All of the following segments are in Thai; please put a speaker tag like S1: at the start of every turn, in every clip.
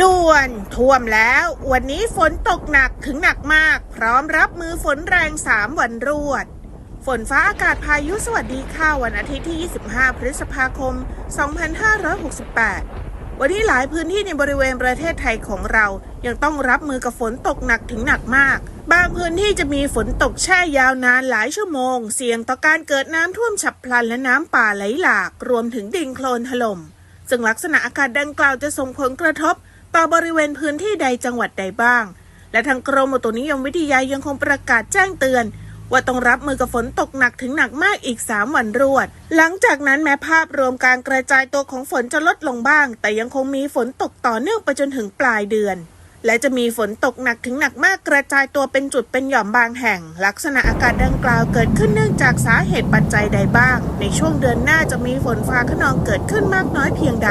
S1: ด่วนท่วมแล้ว วันนี้ฝนตกหนักถึงหนักมาก พร้อมรับมือฝนแรง 3 วันรวด ฝนฟ้าอากาศพายุสวัสดีค่ะวันอาทิตย์ที่ 25 พฤษภาคม 2568 วันนี้หลายพื้นที่ในบริเวณประเทศไทยของเรายังต้องรับมือกับฝนตกหนักถึงหนักมาก บางพื้นที่จะมีฝนตกแช่ยาวนานหลายชั่วโมง เสี่ยงต่อการเกิดน้ำท่วมฉับพลันและน้ำป่าไหลหลาก รวมถึงดินโคลนถล่มซึ่งลักษณะอากาศดังกล่าวจะส่งผลกระทบ ต่อบริเวณพื้นที่ใดจังหวัดใดบ้าง และทางกรมอุตุนิยมวิทยายังคงประกาศแจ้งเตือนว่าต้องรับมือกับฝนตกหนักถึงหนักมากอีก 3 วันรวด หลังจากนั้นแม้ภาพรวมการกระจายตัวของฝนจะลดลงบ้าง แต่ยังคงมีฝนตกต่อเนื่องไปจนถึงปลายเดือน และจะมีฝนตกหนักถึงหนักมากกระจายตัวเป็นจุดเป็นหย่อมบางแห่ง ลักษณะอากาศดังกล่าวเกิดขึ้นเนื่องจากสาเหตุปัจจัยใดบ้าง ในช่วงเดือนหน้าจะมีฝนฟ้าขนองเกิดขึ้นมากน้อยเพียงใด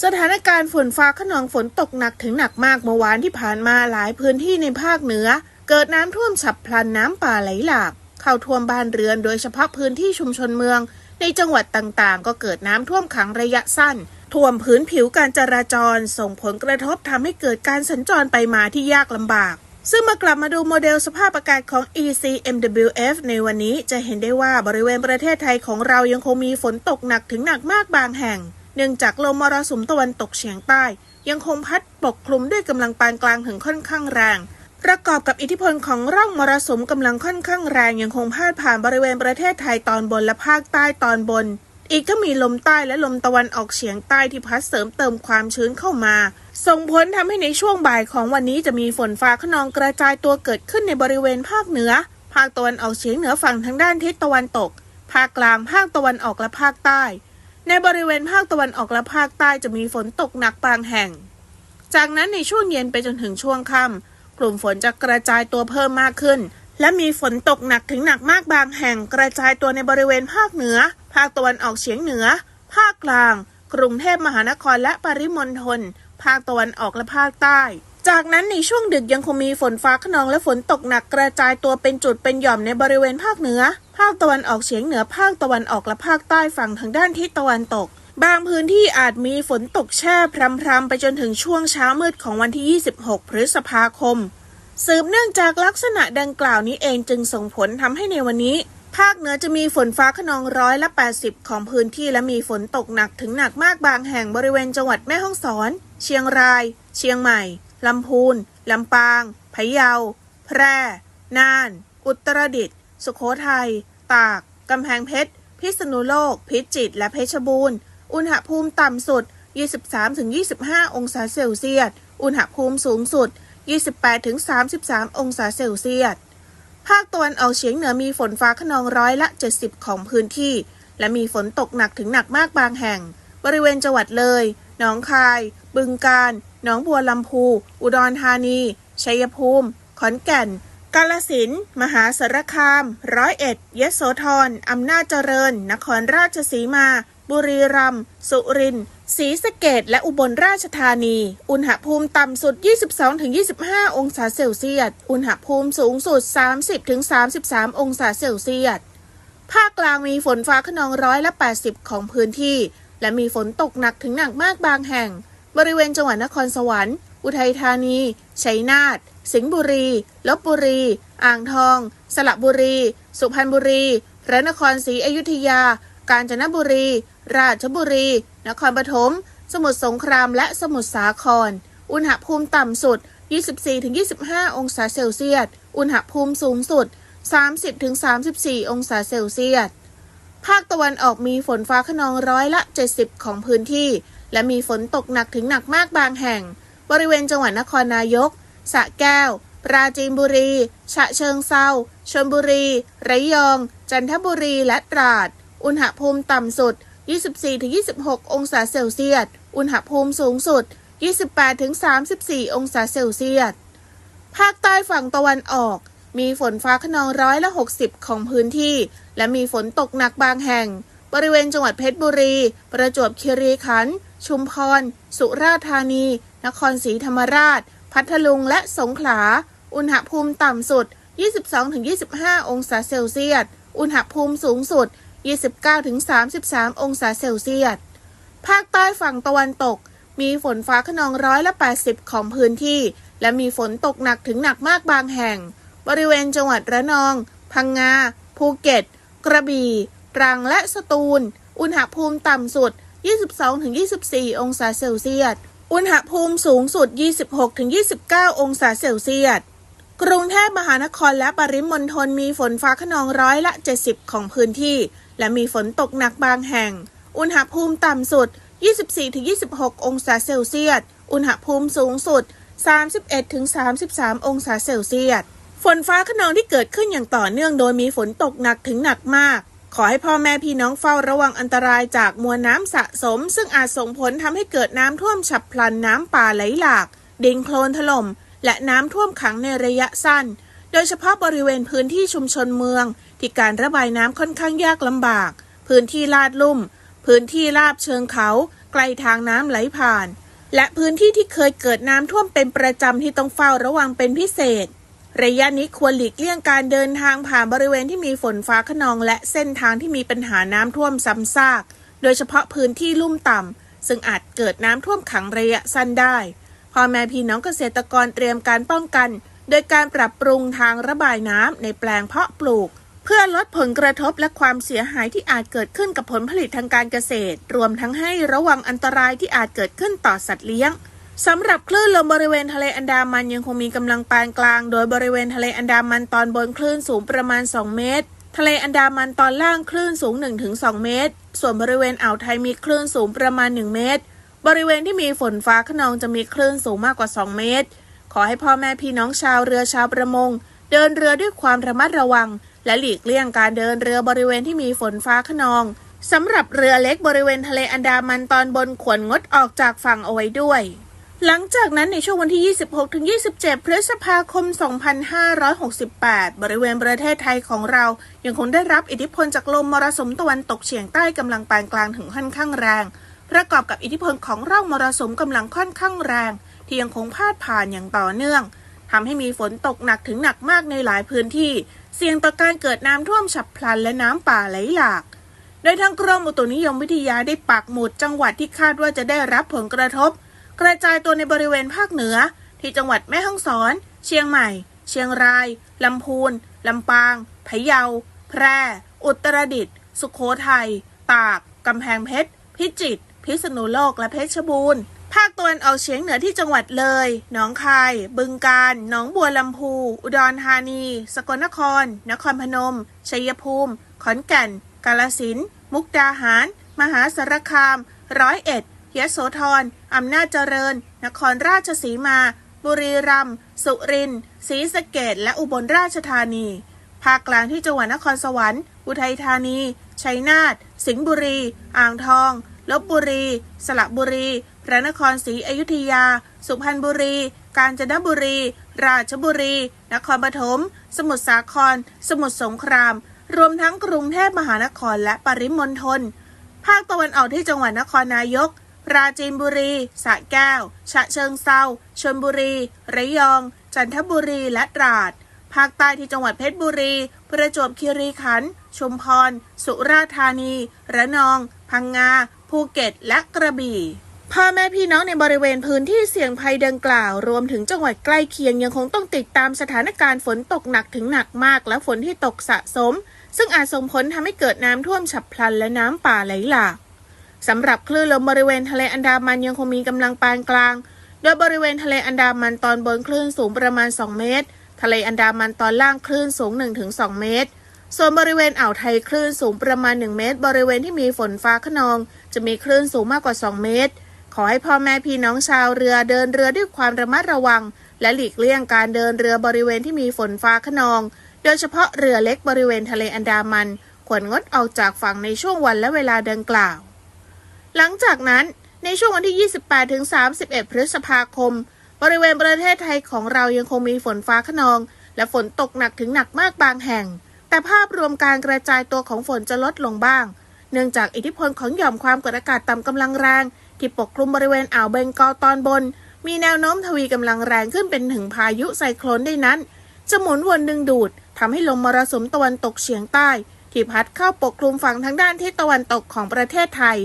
S1: สถานการณ์ฝนฟ้าขนองฝนตกหนักถึงหนักมากเมื่อวานที่ผ่านมาหลายพื้นที่ในภาคเหนือ เกิดน้ำท่วมฉับพลันน้ำป่าไหลหลาก เข้าท่วมบ้านเรือนโดยเฉพาะพื้นที่ชุมชนเมือง ในจังหวัดต่างๆ ก็เกิดน้ำท่วมขังระยะสั้น ท่วมพื้นผิวการจราจร ส่งผลกระทบทำให้เกิดการสัญจรไปมาที่ยากลำบาก ซึ่งมากลับมาดูโมเดลสภาพอากาศของ ECMWF ในวันนี้จะเห็นได้ว่าบริเวณประเทศไทยของเรายังคงมีฝนตกหนักถึงหนักมากบางแห่ง เนื่องจากลมมรสุมตะวันตกเฉียงใต้ ยังคงพัดปกคลุมด้วยกำลังปานกลางถึงค่อนข้างแรง ประกอบกับอิทธิพลของร่องมรสุมกำลังค่อนข้างแรงยังคงพาดผ่านบริเวณประเทศไทยตอนบนและภาคใต้ตอนบน อีกก็มีลมใต้และลมตะวันออกเฉียงใต้ที่พัดเสริมเติมความชื้นเข้ามา ส่งผลทำให้ในช่วงบ่ายของวันนี้จะมีฝนฟ้าขนองกระจายตัวเกิดขึ้นในบริเวณภาคเหนือ ภาคตะวันออกเฉียงเหนือฝั่งทางด้านทิศตะวันตก ภาคกลาง ภาคตะวันออกและภาคใต้ ในบริเวณภาคตะวันออกและภาคใต้จะมีฝนตกหนักบางแห่ง จากนั้นในช่วงเย็นไปจนถึงช่วงค่ำกลุ่มฝนจะกระจายตัวเพิ่มมากขึ้น และมีฝนตกหนักถึงหนักมากบางแห่งกระจายตัวในบริเวณภาคเหนือ ภาคตะวันออกเฉียงเหนือ ภาคกลาง กรุงเทพมหานครและปริมณฑลภาคตะวันออกและภาคใต้ จากนั้นในช่วงดึกยังคงมีฝนฟ้าขนองและฝนตกหนักกระจายตัวเป็นจุดเป็นหย่อมในบริเวณภาคเหนือาคตะวันออกเฉียงเหนือภาคตะวันออกและภาคใต้ฝั่งทางด้านทิศตะวันตก บางพื้นที่อาจมีฝนตกแช่พรำๆไปจนถึงช่วงเช้ามืดของวันที่ 26 พฤษภาคม สืบเนื่องจากลักษณะดังกล่าวนี้เองจึงส่งผลทำให้ในวันนี้ ภาคเหนือจะมีฝนฟ้าขนองร้อยละ 80 ของพื้นที่และมีฝนตกหนักถึงหนักมากบางแห่งบริเวณจังหวัดแม่ฮ่องสอน เชียงราย เชียงใหม่ลำพูนลำปางพะเยา แพร่ น่าน อุตรดิตถ์สุโขทัย ตาก กำแพงเพชร พิษณุโลก พิจิตร และเพชรบูรณ์ อุณหภูมิต่ำสุด 23-25 องศาเซลเซียส อุณหภูมิสูงสุด 28-33 องศาเซลเซียส ภาคตะวันออกเฉียงเหนือมีฝนฟ้าขนองร้อยละ 70 ของพื้นที่ และมีฝนตกหนักถึงหนักมากบางแห่ง บริเวณจังหวัดเลย หนองคาย บึงกาฬ หนองบัวลำพู อุดรธานี ชัยภูมิ ขอนแก่น กาลสิน มหาสารคาม ร้อยเอ็ด ยโสธร อำนาจเจริญ นครราชสีมา บุรีรัมย์ สุรินทร์ ศรีสะเกดและอุบลราชธานี อุณหภูมิต่ำสุด 22-25 องศาเซลเซียส อุณหภูมิสูงสุด 30-33 องศาเซลเซียส ภาคกลางมีฝนฟ้าขนองร้อยละ 80 ของพื้นที่ และมีฝนตกหนักถึงหนักมากบางแห่ง บริเวณจังหวัดนครสวรรค์ อุทัยธานี ชัยนาท สิงห์บุรี ลบบุรี อ่างทอง สระบุรี สุพรรณบุรีพระนครศรีอยุธยา กาญจนบุรี ราชบุรี นครปฐม สมุทรสงคราม และสมุทรสาคร อุณหภูมิต่ำสุด 24-25 องศาเซลเซียส อุณหภูมิสูงสุด 30-34 องศาเซลเซียส ภาคตะวันออกมีฝนฟ้าขนองร้อยละ 70 ของพื้นที่ และมีฝนตกหนักถึงหนักมากบางแห่ง บริเวณจังหวัดนครนายก สะแก้ว ปราจีนบุรี ฉะเชิงเซาชลบุรี ระยอง จันทบุรี และตราด อุณหภูมิต่ำสุด 24-26 องศาเซลเซียส อุณหภูมิสูงสุด 28-34 องศาเซลเซียส ภาคใต้ฝั่งตะวันออก มีฝนฟ้าขนองร้อยละ 60 ของพื้นที่ และมีฝนตกหนักบางแห่ง บริเวณจังหวัดเพชรบุรี ประจวบคีรีขันธ์ ชุมพร สุราษฎร์ธานี นครศรีธรรมราช พัทลุงและสงขลา อุณหภูมิต่ำสุด 22-25 องศาเซลเซียส อุณหภูมิสูงสุด 29-33 องศาเซลเซียส ภาคใต้ฝั่งตะวันตก มีฝนฟ้าขนองร้อยละ 80 ของพื้นที่ และมีฝนตกหนักถึงหนักมากบางแห่ง บริเวณจังหวัดระนอง พังงา ภูเก็ต กระบี่ตรังและสตูล อุณหภูมิต่ำสุด 22-24 องศาเซลเซียส อุณหภูมิสูงสุด 26-29 องศาเซลเซียส กรุงเทพมหานครและปริมณฑลมีฝนฟ้าขนองร้อยละ 70 ของพื้นที่ และมีฝนตกหนักบางแห่ง อุณหภูมิต่ำสุด 24-26 องศาเซลเซียส อุณหภูมิสูงสุด 31-33 องศาเซลเซียส ฝนฟ้าขนองที่เกิดขึ้นอย่างต่อเนื่องโดยมีฝนตกหนักถึงหนักมาก ขอให้พ่อแม่พี่น้องเฝ้าระวังอันตรายจากมวลน้ำสะสม ซึ่งอาจส่งผลทำให้เกิดน้ำท่วมฉับพลันน้ำป่าไหลหลาก ดินโคลนถล่ม และน้ำท่วมขังในระยะสั้น โดยเฉพาะบริเวณพื้นที่ชุมชนเมือง ที่การระบายน้ำค่อนข้างยากลำบาก พื้นที่ลาดลุ่ม พื้นที่ราบเชิงเขาใกล้ทางน้ำไหลผ่าน และพื้นที่ที่เคยเกิดน้ำท่วมเป็นประจำที่ต้องเฝ้าระวังเป็นพิเศษ ระยะนี้ควรหลีกเลี่ยงการเดินทางผ่านบริเวณที่มีฝนฟ้าขนอง และเส้นทางที่มีปัญหาน้ำท่วมซ้ำซาก โดยเฉพาะพื้นที่ลุ่มต่ำ ซึ่งอาจเกิดน้ำท่วมขังระยะสั้นได้พ่อแม่พี่น้องเกษตรกรเตรียมการป้องกัน โดยการปรับปรุงทางระบายน้ำในแปลงเพาะปลูก เพื่อลดผลกระทบและความเสียหายที่อาจเกิดขึ้นกับผลผลิตทางการเกษตร รวมทั้งให้ระวังอันตรายที่อาจเกิดขึ้นต่อสัตว์เลี้ยง สำหรับคลื่นลมบริเวณทะเลอันดามันยังคงมีกำลังปานกลาง โดยบริเวณทะเลอันดามันตอนบนคลื่นสูงประมาณ 2 เมตร ทะเลอันดามันตอนล่างคลื่นสูง 1-2 เมตร ส่วนบริเวณอ่าวไทยมีคลื่นสูงประมาณ 1 เมตร บริเวณที่มีฝนฟ้าขนองจะมีคลื่นสูงมากกว่า 2 เมตร ขอให้พ่อแม่พี่น้องชาวเรือชาวประมง เดินเรือด้วยความระมัดระวัง และหลีกเลี่ยงการเดินเรือบริเวณที่มีฝนฟ้าขนองสำหรับเรือเล็กบริเวณทะเลอันดามันตอนบนควรงดออกจากฝั่งเอาไว้ด้วย หลังจากนั้นในช่วงวันที่ 26 ถึง 27 พฤษภาคม 2568 บริเวณประเทศไทยของเรา ยังคงได้รับอิทธิพลจากลมมรสุมตะวันตกเฉียงใต้กำลังปานกลางถึงค่อนข้างแรง ประกอบกับอิทธิพลของร่องมรสุมกำลังค่อนข้างแรง ที่ยังคงพาดผ่านอย่างต่อเนื่องทำให้มีฝนตกหนักถึงหนักมากในหลายพื้นที่ เสี่ยงต่อการเกิดน้ำท่วมฉับพลันและน้ำป่าไหลหลากโดยทางกรมอุตุนิยมวิทยาได้ปักหมุดจังหวัดที่คาดว่าจะได้รับผลกระทบ กระจายตัวในบริเวณภาคเหนือ ที่จังหวัดแม่ฮ่องสอน เชียงใหม่ เชียงราย ลำพูน ลำปาง พะเยา แพร่ อุตรดิตถ์ สุโขทัย ตาก กำแพงเพชร พิจิตร พิษณุโลก และเพชรบูรณ์ ภาคตะวันออกเฉียงเหนือที่จังหวัดเลย หนองคาย บึงกาฬ หนองบัวลำพู อุดรธานี สกลนคร นครพนม ชัยภูมิ ขอนแก่น กาฬสิน มุกดาหาร มหาสารคาม ร้อยเอ็ด ยโสธรอำนาจเจริญ นครราชสีมา บุรีรัมย์ สุรินทร์ ศรีสะเกดและอุบลราชธานี ภาคกลางที่จังหวัดนครสวรรค์ อุทัยธานี ชัยนาท สิงห์บุรี อ่างทอง ลบบุรี สระบุรี พระนครศรีอยุธยา สุพรรณบุรี กาญจนบุรี ราชบุรี นครปฐม สมุทรสาคร สมุทรสงคราม รวมทั้งกรุงเทพมหานครและปริมณฑล ภาคตะวันออกที่จังหวัดนครนายก ปราจีนบุรีสระแก้ว ฉะเชิงเซาชลบุรี ระยอง จันทบุรีและตราด ภาคใต้ที่จังหวัดเพชรบุรี ประจวบคีรีขันธ์ ชุมพร สุราษฎร์ธานี ระนอง พังงา ภูเก็ต และกระบี่พ่อแม่พี่น้องในบริเวณพื้นที่เสี่ยงภัยดังกล่าว รวมถึงจังหวัดใกล้เคียงยังคงต้องติดตามสถานการณ์ฝนตกหนักถึงหนักมาก และฝนที่ตกสะสม ซึ่งอาจส่งผลทำให้เกิดน้ำท่วมฉับพลันและน้ำป่าไหลหลาก สำหรับคลื่นลมบริเวณทะเลอันดามันยังคงมีกำลังปานกลาง โดยบริเวณทะเลอันดามันตอนบนคลื่นสูงประมาณ 2 เมตร ทะเลอันดามันตอนล่างคลื่นสูง 1-2 เมตร ส่วนบริเวณอ่าวไทยคลื่นสูงประมาณ 1 เมตร บริเวณที่มีฝนฟ้าขนอง จะมีคลื่นสูงมากกว่า 2 เมตร ขอให้พ่อแม่พี่น้องชาวเรือเดินเรือด้วยความระมัดระวัง และหลีกเลี่ยงการเดินเรือบริเวณที่มีฝนฟ้าขนอง โดยเฉพาะเรือเล็กบริเวณทะเลอันดามัน ควรงดออกจากฝั่งในช่วงวันและเวลาดังกล่าว หลังจากนั้นในช่วงวันที่ 28 ถึง 31 พฤษภาคม บริเวณประเทศไทยของเรายังคงมีฝนฟ้าขนอง และฝนตกหนักถึงหนักมากบางแห่ง แต่ภาพรวมการกระจายตัวของฝนจะลดลงบ้าง เนื่องจากอิทธิพลของหย่อมความกดอากาศต่ำกำลังแรง ที่ปกคลุมบริเวณอ่าวเบงกอลตอนบน มีแนวโน้มทวีกำลังแรงขึ้นเป็นถึงพายุไซโคลนได้นั้น จะหมุนวนดึงดูดทำให้ลมมรสุมตะวันตกเฉียงใต้ ที่พัดเข้าปกคลุมฝั่งทางด้านทิศตะวันตกของประเทศไทย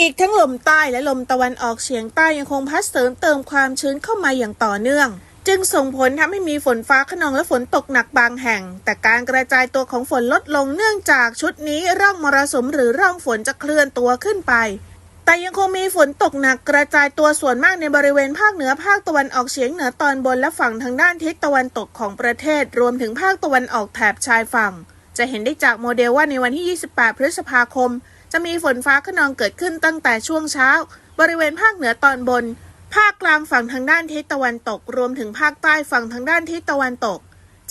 S1: อีกทั้งลมใต้และลมตะวันออกเฉียงใต้ยังคงพัดเสริมเติมความชื้นเข้ามาอย่างต่อเนื่อง จึงส่งผลทำให้มีฝนฟ้าขนองและฝนตกหนักบางแห่ง แต่การกระจายตัวของฝนลดลงเนื่องจากชุดนี้ร่องมรสุมหรือร่องฝนจะเคลื่อนตัวขึ้นไป แต่ยังคงมีฝนตกหนักกระจายตัวส่วนมากในบริเวณภาคเหนือภาคตะวันออกเฉียงเหนือตอนบนและฝั่งทางด้านทิศตะวันตกของประเทศ รวมถึงภาคตะวันออกแถบชายฝั่ง จะเห็นได้จากโมเดลว่าในวันที่ 28 พฤษภาคม จะมีฝนฟ้าขนองเกิดขึ้นตั้งแต่ช่วงเช้า บริเวณภาคเหนือตอนบน ภาคกลางฝั่งทางด้านทิศตะวันตก รวมถึงภาคใต้ฝั่งทางด้านทิศตะวันตก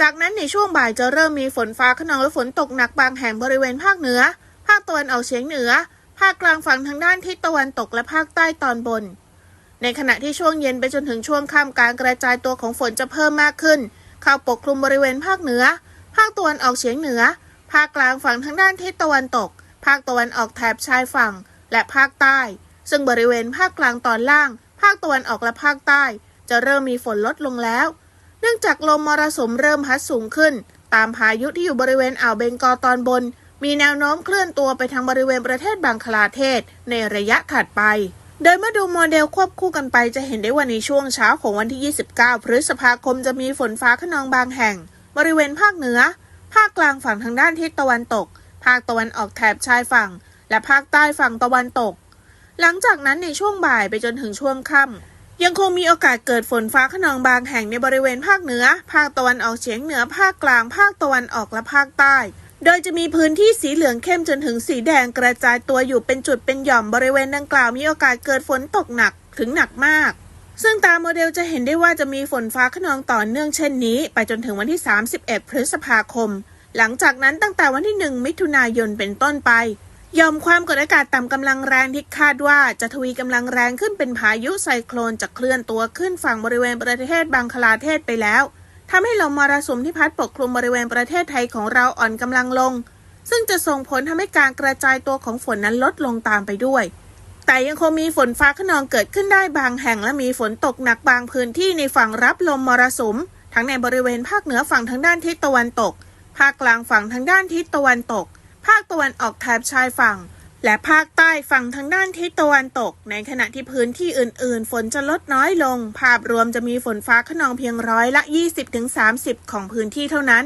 S1: จากนั้นในช่วงบ่ายจะเริ่มมีฝนฟ้าขนองและฝนตกหนักบางแห่งบริเวณภาคเหนือ ภาคตะวันออกเฉียงเหนือ ภาคกลางฝั่งทางด้านทิศตะวันตกและภาคใต้ตอนบน ในขณะที่ช่วงเย็นไปจนถึงช่วงค่ำการกระจายตัวของฝนจะเพิ่มมากขึ้น เข้าปกคลุมบริเวณภาคเหนือ ภาคตะวันออกเฉียงเหนือ ภาคกลางฝั่งทางด้านทิศตะวันตก ภาคตะวันออกแถบชายฝั่ง และภาคใต้ ซึ่งบริเวณภาคกลางตอนล่าง ภาคตะวันออกและภาคใต้ จะเริ่มมีฝนลดลงแล้ว เนื่องจากลมมรสุมเริ่มพัดสูงขึ้น ตามพายุที่อยู่บริเวณอ่าวเบงกอลตอนบน มีแนวโน้มเคลื่อนตัวไปทางบริเวณประเทศบังคลาเทศ ในระยะถัดไป โดยเมื่อดูโมเดลควบคู่กันไปจะเห็นได้ว่าในช่วงเช้าของวันที่ 29 พฤษภาคมจะมีฝนฟ้าขนองบางแห่ง บริเวณภาคเหนือ ภาคกลางฝั่งทางด้านทิศตะวันตก ภาคตะวันออกแถบชายฝั่ง และภาคใต้ฝั่งตะวันตก หลังจากนั้นในช่วงบ่ายไปจนถึงช่วงค่ำยังคงมีโอกาสเกิดฝนฟ้าขนองบางแห่งในบริเวณภาคเหนือ ภาคตะวันออกเฉียงเหนือ ภาคกลาง ภาคตะวันออกและภาคใต้ โดยจะมีพื้นที่สีเหลืองเข้มจนถึงสีแดงกระจายตัวอยู่เป็นจุดเป็นหย่อมบริเวณดังกล่าวมีโอกาสเกิดฝนตกหนักถึงหนักมากซึ่งตามโมเดลจะเห็นได้ว่าจะมีฝนฟ้าขนองต่อเนื่องเช่นนี้ ไปจนถึงวันที่ 31 พฤษภาคม หลังจากนั้นตั้งแต่วันที่ 1 มิถุนายนเป็นต้นไปยอมความกดอากาศต่ำกำลังแรงที่คาดว่าจะทวีกำลังแรงขึ้นเป็นพายุไซโคลนจะเคลื่อนตัวขึ้นฝั่งบริเวณประเทศบังคลาเทศไปแล้วทำให้ลมมรสุมที่พัดปกคลุมบริเวณประเทศไทยของเราอ่อนกำลังลง ซึ่งจะส่งผลทำให้การกระจายตัวของฝนนั้นลดลงตามไปด้วย แต่ยังคงมีฝนฟ้าขนองเกิดขึ้นได้บางแห่งและมีฝนตกหนักบางพื้นที่ในฝั่งรับลมมรสุม ทั้งในบริเวณภาคเหนือฝั่งทางด้านทิศตะวันตก ภาคกลางฝั่งทางด้านทิศตะวันตก ภาคตะวันออกแถบชายฝั่ง และภาคใต้ฝั่งทางด้านทิศตะวันตก ในขณะที่พื้นที่อื่น ๆ ฝนจะลดน้อยลง ภาพรวมจะมีฝนฟ้าขนองเพียงร้อยละ 20-30 ของพื้นที่เท่านั้น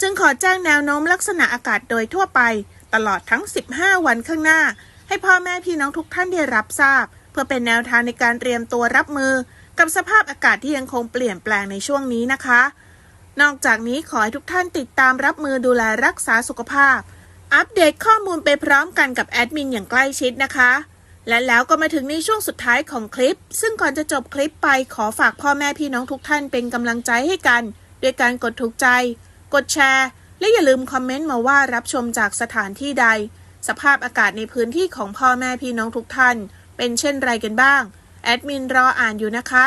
S1: จึงขอแจ้งแนวโน้มลักษณะอากาศโดยทั่วไป ตลอดทั้ง 15 วันข้างหน้า ให้พ่อแม่พี่น้องทุกท่านได้รับทราบ เพื่อเป็นแนวทางในการเตรียมตัวรับมือ กับสภาพอากาศที่ยังคงเปลี่ยนแปลงในช่วงนี้นะคะ นอกจากนี้ขอให้ทุกท่านติดตามรับมือดูแลรักษาสุขภาพ อัปเดตข้อมูลไปพร้อมกันกับแอดมินอย่างใกล้ชิดนะคะ และแล้วก็มาถึงในช่วงสุดท้ายของคลิป ซึ่งก่อนจะจบคลิปไปขอฝากพ่อแม่พี่น้องทุกท่านเป็นกำลังใจให้กัน ด้วยการกดถูกใจ กดแชร์ และอย่าลืมคอมเมนต์มาว่ารับชมจากสถานที่ใด สภาพอากาศในพื้นที่ของพ่อแม่พี่น้องทุกท่าน เป็นเช่นไรกันบ้างแอดมินรออ่านอยู่นะคะ